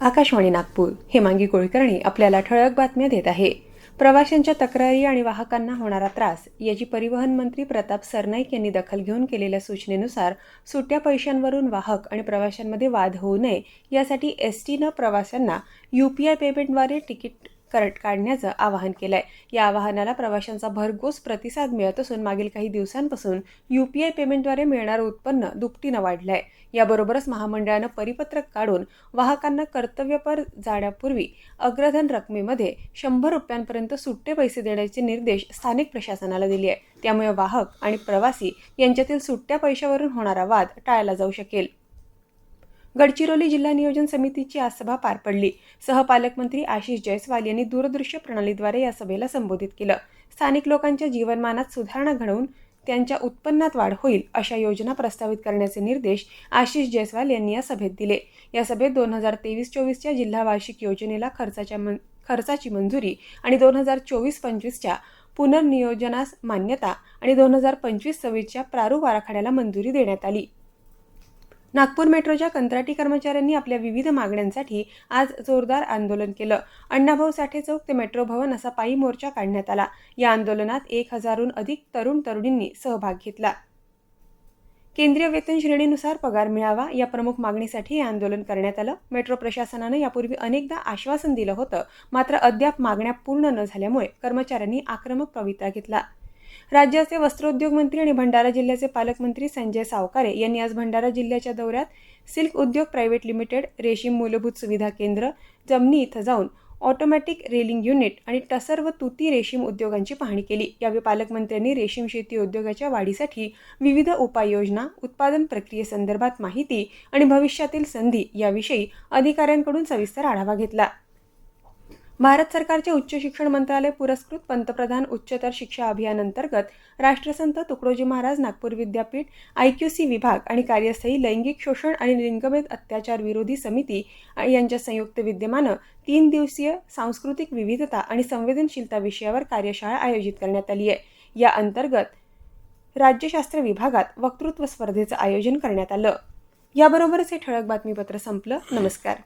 आकाशवाणी नागपूर हेमांगी कुलकर्णी आपल्याला ठळक बातम्या देत आहे. प्रवाशांच्या तक्रारी आणि वाहकांना होणारा त्रास याची परिवहन मंत्री प्रताप सरनाईक यांनी दखल घेऊन केलेल्या सूचनेनुसार सुट्या पैशांवरून वाहक आणि प्रवाशांमध्ये वाद होऊ नये यासाठी एस टीनं प्रवाशांना यूपीआय पेमेंटद्वारे तिकीट करट काढण्याचं आवाहन केलंय. या आवाहनाला प्रवाशांचा भरघोस प्रतिसाद मिळत असून मागील काही दिवसांपासून यूपीआय पेमेंटद्वारे मिळणारं उत्पन्न दुपटीनं वाढलंय. याबरोबरच महामंडळानं परिपत्रक काढून वाहकांना कर्तव्यपर जाण्यापूर्वी अग्रधन रकमेमध्ये शंभर रुपयांपर्यंत सुट्टे पैसे देण्याचे निर्देश स्थानिक प्रशासनाला दिले आहे त्यामुळे वाहक आणि प्रवासी यांच्यातील सुट्ट्या पैशावरून होणारा वाद टाळला जाऊ शकेल. गडचिरोली जिल्हा नियोजन समितीची आज सभा पार पडली. सहपालकमंत्री आशिष जयस्वाल यांनी दूरदृश्य प्रणालीद्वारे या सभेला संबोधित केलं. स्थानिक लोकांच्या जीवनमानात सुधारणा घडवून त्यांच्या उत्पन्नात वाढ होईल अशा योजना प्रस्तावित करण्याचे निर्देश आशिष जयस्वाल यांनी या सभेत दिले. या सभेत दोन हजार तेवीस चोवीसच्या जिल्हा वार्षिक योजनेला खर्चाच्या मन खर्चाची मंजुरी आणि दोन हजार चोवीस पंचवीसच्या पुनर्नियोजनास मान्यता आणि दोन हजार पंचवीस सव्वीसच्या प्रारूप आराखड्याला मंजुरी देण्यात आली. नागपूर मेट्रोच्या कंत्राटी कर्मचाऱ्यांनी आपल्या विविध मागण्यांसाठी आज जोरदार आंदोलन केलं. अण्णाभाऊ साठे चौक ते मेट्रो भवन असा पायी मोर्चा काढण्यात आला. या आंदोलनात एक हजारहून अधिक तरुण तरुणींनी सहभाग घेतला. केंद्रीय वेतन श्रेणीनुसार पगार मिळावा या प्रमुख मागणीसाठी हे आंदोलन करण्यात आलं. मेट्रो प्रशासनानं यापूर्वी अनेकदा आश्वासन दिलं होतं. मात्र अद्याप मागण्या पूर्ण न झाल्यामुळे कर्मचाऱ्यांनी आक्रमक पवित्रा घेतला. राज्याचे वस्त्रोद्योग मंत्री आणि भंडारा जिल्ह्याचे पालकमंत्री संजय सावकारे यांनी आज भंडारा जिल्ह्याच्या दौऱ्यात सिल्क उद्योग प्रायव्हेट लिमिटेड रेशीम मूलभूत सुविधा केंद्र जमनी इथं जाऊन ऑटोमॅटिक रेलिंग युनिट आणि टसर व तुती रेशीम उद्योगांची पाहणी केली. यावेळी पालकमंत्र्यांनी रेशीम शेती उद्योगाच्या वाढीसाठी विविध उपाययोजना उत्पादन प्रक्रियेसंदर्भात माहिती आणि भविष्यातील संधी याविषयी अधिकाऱ्यांकडून सविस्तर आढावा घेतला. भारत सरकारच्या उच्च शिक्षण मंत्रालय पुरस्कृत पंतप्रधान उच्चतर शिक्षा अभियानांतर्गत राष्ट्रसंत तुकडोजी महाराज नागपूर विद्यापीठ आय क्यू सी विभाग आणि कार्यस्थळी लैंगिक शोषण आणि लिंगभेद अत्याचार विरोधी समिती यांच्या संयुक्त विद्यमानं तीन दिवसीय सांस्कृतिक विविधता आणि संवेदनशीलता विषयावर कार्यशाळा आयोजित करण्यात आली आहे. या अंतर्गत राज्यशास्त्र विभागात वक्तृत्व स्पर्धेचं आयोजन करण्यात आलं. याबरोबरच हे ठळक बातमीपत्र संपलं. नमस्कार.